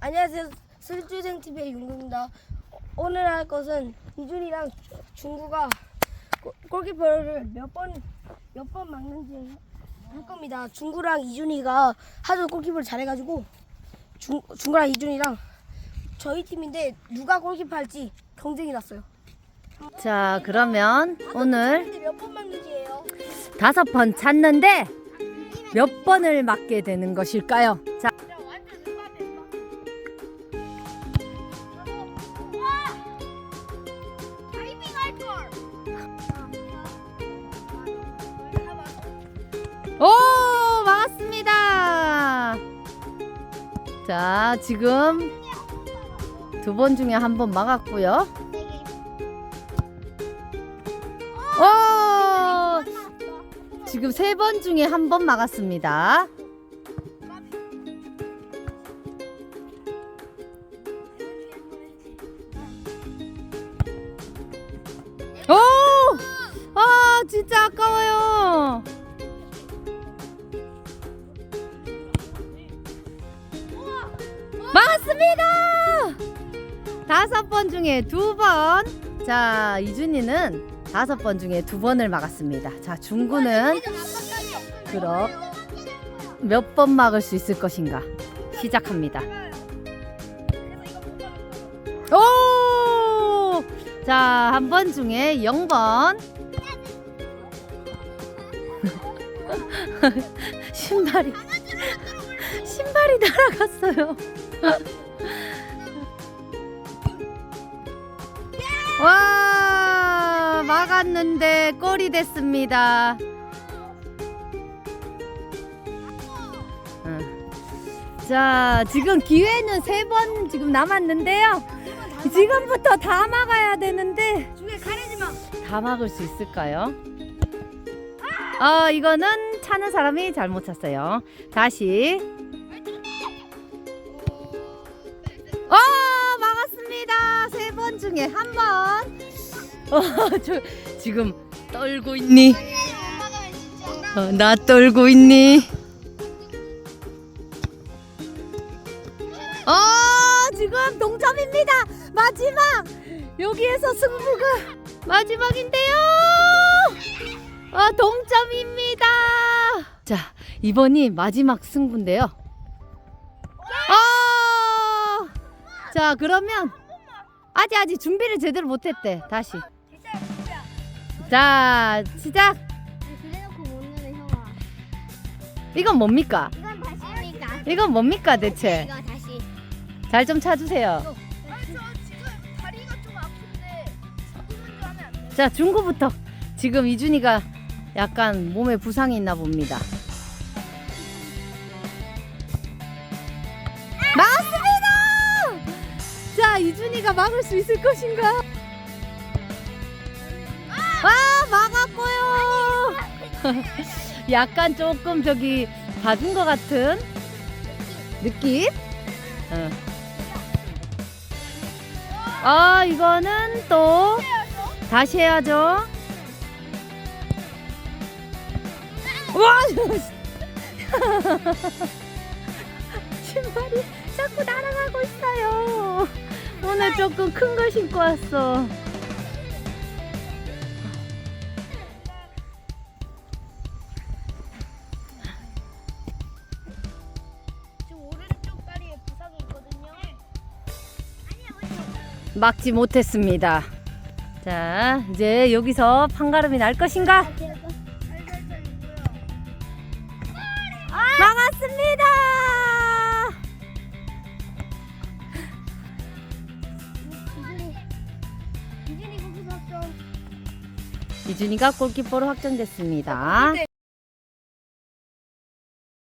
안녕하세요. 슬주생 TV의 윤구입니다. 오늘 할 것은 이준이랑 중구가 골- 골키퍼를 몇 번 몇 번 막는지 할 겁니다. 중구랑 이준이가 하도 골키퍼를 잘해가지고 중 중구랑 이준이랑 저희 팀인데 누가 골키퍼 할지 경쟁이 났어요. 자, 그러면 오늘 근데 몇번 막는지예요. 다섯 번 찾는데 몇 번을 맞게 되는 것일까요? 자, 지금 두 번 중에 한 번 막았고요. 오, 지금 세 번 중에 한 번 막았습니다. 맞습니다. 다섯 번 중에 두 번. 자, 이준이는 다섯 번 중에 두 번을 막았습니다. 자, 중구는 그럼 몇 번 막을 수 있을 것인가? 시작합니다. 오! 자, 한 번 중에 0번. 신발이 신발이 날아갔어요. 와 막았는데 골이 됐습니다. 응. 자 지금 기회는 세 번 지금 남았는데요. 지금부터 다 막아야 되는데. 다 막을 수 있을까요? 아 이거는 차는 사람이 잘못 찼어요. 다시. 중에 한 번. 어 저 지금 떨고 있니? 어, 나 떨고 있니? 어 지금 동점입니다. 마지막 여기에서 승부가 마지막인데요. 아 동점입니다. 자 이번이 마지막 승부인데요. 아, 자 그러면 아직 아직 준비를 제대로 못했대. 다시. 자 시작. 그래놓고 못 넣는 형아. 이건 뭡니까? 이건 다시니까. 이건 뭡니까 대체? 이거 다시. 잘좀 찾으세요. 아니 저 지금 다리가 좀 아픈데 자꾸만 좀 하면 안 돼? 자 중구부터 지금 이준이가 약간 몸에 부상이 있나 봅니다. 맞습니다. 자 이준이가 막을 수 있을 것인가? 아 막았고요. 약간 조금 저기 봐준 것 같은 느낌. 어. 아 이거는 또 다시 해야죠. 와! 신발이 자꾸. 오늘 조금 큰걸 신고 왔어. 지금 오른쪽 다리에 부상이 있거든요. 막지 못했습니다. 자, 이제 여기서 판가름이 날 것인가? 막았습니다. 이준이 거기서 이준이가 골키퍼로 확정됐습니다.